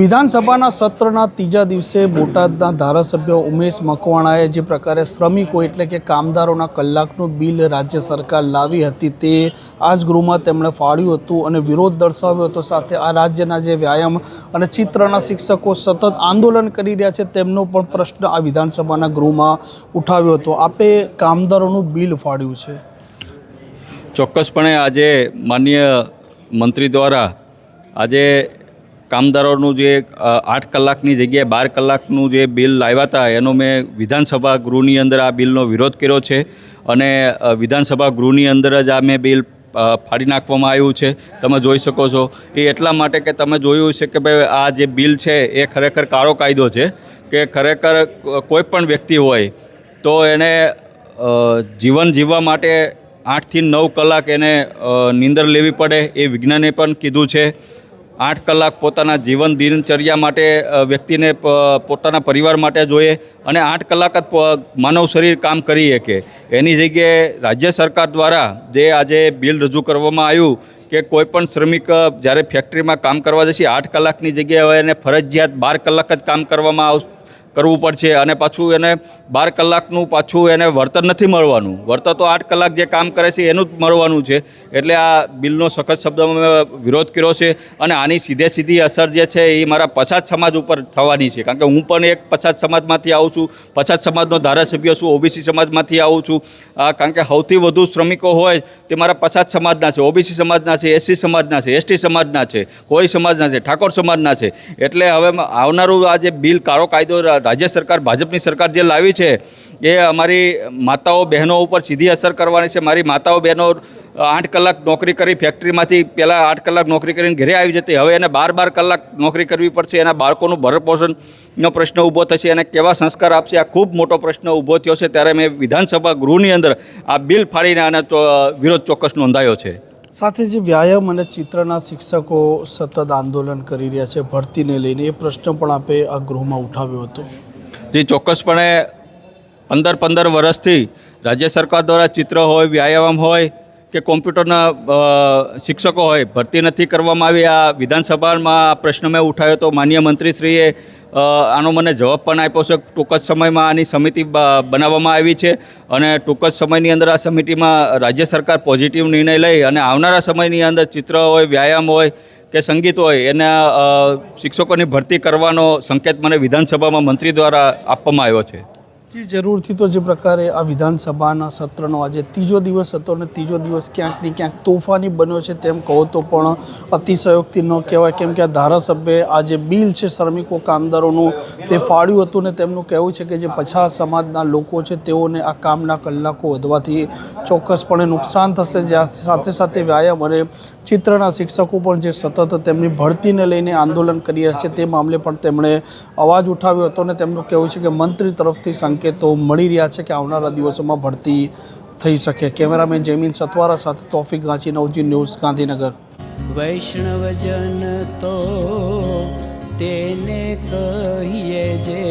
વિધાનસભાના સત્રના ત્રીજા દિવસે બોટાદના ધારાસભ્ય ઉમેશ મકવાણાએ જે પ્રકારે શ્રમિકો એટલે કે કામદારોના કલાકનું બિલ રાજ્ય સરકાર લાવી હતી તે આ જ ગૃહમાં તેમણે ફાળ્યું હતું અને વિરોધ દર્શાવ્યો હતો. સાથે આ રાજ્યના જે વ્યાયામ અને ચિત્રના શિક્ષકો સતત આંદોલન કરી રહ્યા છે તેમનો પણ પ્રશ્ન આ વિધાનસભાના ગૃહમાં ઉઠાવ્યો હતો. આપે કામદારોનું બિલ ફાળ્યું છે. ચોક્કસપણે આજે માન્ય મંત્રી દ્વારા આજે કામદારોનું જે આઠ કલાકની જગ્યાએ બાર કલાકનું જે બિલ લાવ્યા હતા, એનો મેં વિધાનસભા ગૃહની અંદર આ બિલનો વિરોધ કર્યો છે અને વિધાનસભા ગૃહની અંદર જ આ મેં બિલ ફાડી નાખવામાં આવ્યું છે. તમે જોઈ શકો છો. એ એટલા માટે કે તમે જોયું છે કે ભાઈ આ જે બિલ છે એ ખરેખર કાળો કાયદો છે કે ખરેખર કોઈ પણ વ્યક્તિ હોય તો એને જીવન જીવવા માટે આઠથી નવ કલાક એને નીંદર લેવી પડે એ વિજ્ઞાને પણ કીધું છે. આઠ કલાક પોતાના જીવન દિનચર્યા માટે વ્યક્તિને પોતાના પરિવાર માટે જોઈએ અને આઠ કલાક જ માનવ શરીર કામ કરી શકે એની જગ્યાએ રાજ્ય સરકાર દ્વારા જે આજે બિલ રજૂ કરવામાં આવ્યું કે કોઈપણ શ્રમિક જ્યારે ફેક્ટરીમાં કામ કરવા જશે, આઠ કલાકની જગ્યાએ હવે એને ફરજિયાત બાર કલાક જ કામ કરવામાં આવ કરવું પડશે અને પાછું એને બાર કલાકનું પાછું એને વળતર નથી મળવાનું. વળતર તો આઠ કલાક જે કામ કરે છે એનું જ મળવાનું છે. એટલે આ બિલનો સખત શબ્દમાં મેં વિરોધ કર્યો છે અને આની સીધે સીધી અસર જે છે એ મારા પછાત સમાજ ઉપર થવાની છે. કારણ કે હું પણ એક પછાત સમાજમાંથી આવું છું, પછાત સમાજનો ધારાસભ્ય છું, ઓબીસી સમાજમાંથી આવું છું. કારણ કે સૌથી વધુ શ્રમિકો હોય તે મારા પછાત સમાજના છે, ઓબીસી સમાજના છે, એસસી સમાજના છે, એસટી સમાજના છે કોળી સમાજના છે, ઠાકોર સમાજના છે. એટલે હવે આવનારું આ જે બિલ કાળો કાયદો રાજ્ય સરકાર, ભાજપની સરકાર જે લાવી છે, એ અમારી માતાઓ, બહેનો ઉપર સીધી અસર કરવાની છે. મારી માતાઓ, બહેનો આઠ કલાક નોકરી કરી, ફેક્ટરીમાંથી પહેલાં આઠ કલાક નોકરી કરીને ઘરે આવી જતી. હવે એને બાર બાર કલાક નોકરી કરવી પડશે. એના બાળકોનું ભરણપોષણનો પ્રશ્ન ઊભો થશે. એને કેવા સંસ્કાર આપશે? આ ખૂબ મોટો પ્રશ્ન ઊભો થયો છે. ત્યારે મેં વિધાનસભા ગૃહની અંદર આ બિલ ફાડીને આનો વિરોધ ચોક્કસ નોંધાયો છે. સાથે જે વ્યાયામ અને ચિત્રના શિક્ષકો સતત આંદોલન કરી રહ્યા છે, ભરતીને લઈને, એ પ્રશ્ન પણ આપે આ ગૃહમાં ઉઠાવ્યો હતો. જે, ચોક્કસપણે પંદર પંદર વર્ષથી રાજ્ય સરકાર દ્વારા ચિત્ર હોય, વ્યાયામ હોય કે કોમ્પ્યુટરના શિક્ષકો હોય, ભરતી નથી કરવામાં આવી. આ વિધાનસભામાં આ પ્રશ્ન મેં ઉઠાવ્યો તો માન્ય મંત્રીશ્રીએ આનો મને જવાબ પણ આપ્યો છે. ટૂંક જ સમયમાં આની સમિતિ બનાવવામાં આવી છે અને ટૂંક જ સમયની અંદર આ સમિતિમાં રાજ્ય સરકાર પોઝિટિવ નિર્ણય લઈ અને આવનારા સમયની અંદર ચિત્ર હોય, વ્યાયામ હોય કે સંગીત હોય, એના શિક્ષકોની ભરતી કરવાનો સંકેત મને વિધાનસભામાં મંત્રી દ્વારા આપવામાં આવ્યો છે. જી, જરૂરથી તો જે પ્રકારે આ વિધાનસભાના સત્રનો આજે ત્રીજો દિવસ હતો અને ત્રીજો દિવસ ક્યાંક ને ક્યાંક તોફાની બન્યો છે તેમ કહો તો પણ અતિશયોક્તિ ન કહેવાય. કેમ કે આ ધારાસભ્યે આ જે બિલ છે શ્રમિકો કામદારોનું, તે ફાળ્યું હતું ને તેમનું કહેવું છે કે જે પછાત સમાજના લોકો છે તેઓને આ કામના કલાકો વધવાથી ચોક્કસપણે નુકસાન થશે. જ્યાં સાથે સાથે વ્યાયામ અને ચિત્રના શિક્ષકો પણ જે સતત તેમની ભરતીને લઈને આંદોલન કરી રહ્યા છે તે મામલે પણ તેમણે અવાજ ઉઠાવ્યો હતો અને તેમનું કહેવું છે કે મંત્રી તરફથી સંકેતો મળી રહ્યા છે કે આવનારા દિવસોમાં ભરતી થઈ શકે. કેમેરામેન જયમીન સતવારા સાથે તોફિક ગાંચી નવજી ન્યૂઝ, ગાંધીનગર. વૈષ્ણવજન તો તેને કહીએ જે